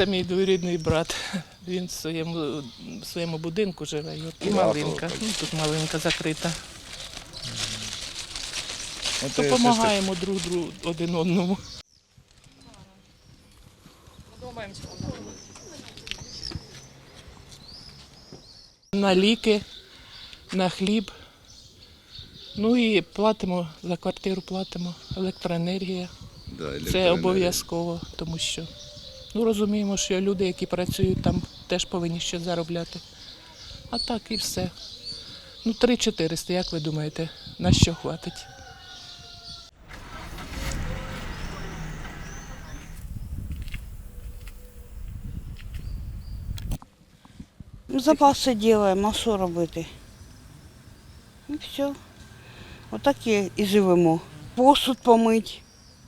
Це мій двоюрідний брат. Він в своєму, в своєму будинку живе. І малинка. Ну, тут малинка закрита. Допомагаємо друг другу один одному. На ліки, на хліб. Ну і платимо за квартиру, платимо електроенергія. Да, Це обов'язково, тому що ну, розуміємо, що люди, які працюють там, теж повинні ще заробляти. А так і все. Ну, 3-400, як ви думаєте, на що хватить? Запаси робимо, а що робити? І все. Отак і, живемо. Посуд помить,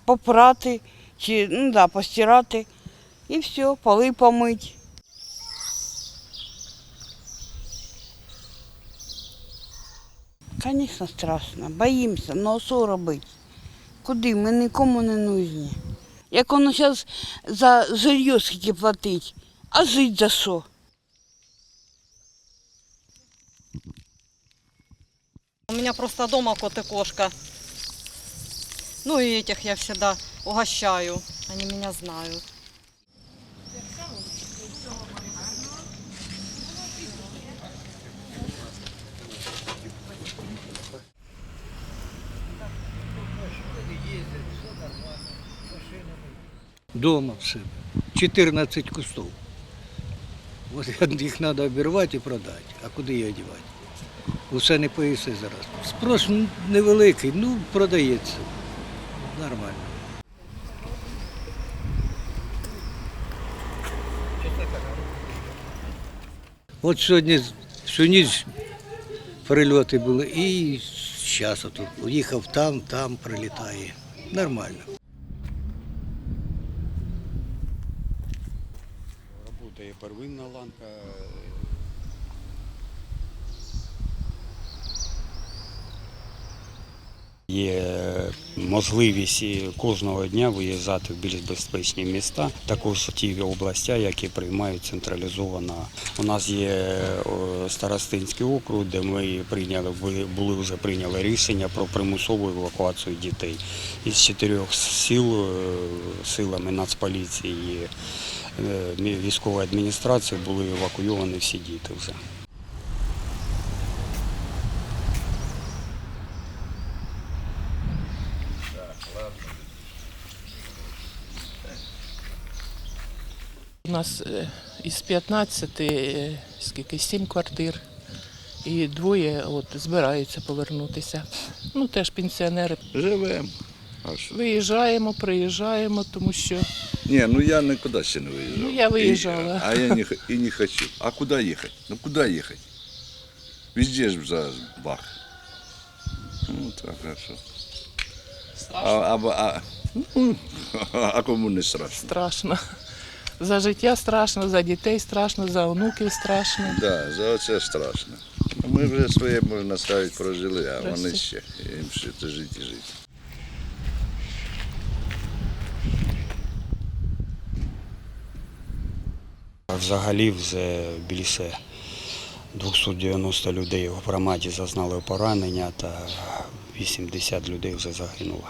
попрати, чи, ну да, постирати. І все, поли помить. Звісно, страшно, боїмося, ну а що робити? Куди? Ми нікому не нужні. Як воно зараз за жилье скільки платить, а жити за що? У меня просто дома кот и кошка. Ну и этих я всегда угощаю. Они меня знают. Дома все. 14 кустов. От їх треба обірвати і продати. А куди їх одягати? Усе не поїси зараз. Спрос невеликий, ну продається. Нормально. От сьогодні всю ніч прильоти були і зараз от їхав там, там прилітає. Нормально. Работає первинна ланка. Є можливість кожного дня виїжджати в більш безпечні міста, також ті області, які приймають централізовано. У нас є Старостинський округ, де ми прийняли були- вже прийняли рішення про примусову евакуацію дітей. Із чотирьох сіл е, силами Нацполіції е, військової адміністрації були евакуйовані всі діти вже. Нас е, із 15, е, скільки, 7 квартир. І двоє от, збираються повернутися. Ну, теж пенсіонери. Живемо. А що? Виїжджаємо, приїжджаємо, тому що Ні, ну я никуда ще не виїжджав. Ну, я виїжджала. И- а я не, и не хочу. А куда ехать? Ну куда ехать? Везде же зараз бах. Ну так, хорошо. А, а, а, ну, а кому не страшно? страшно. За життя страшно, за дітей страшно, за онуків страшно. Да, за оце страшно. Ми вже своє, можна ставити, прожили, а вони ще. Їм ще це жити і жити. Взагалі вже більше 290 людей в громаді зазнали поранення та 80 людей вже загинуло.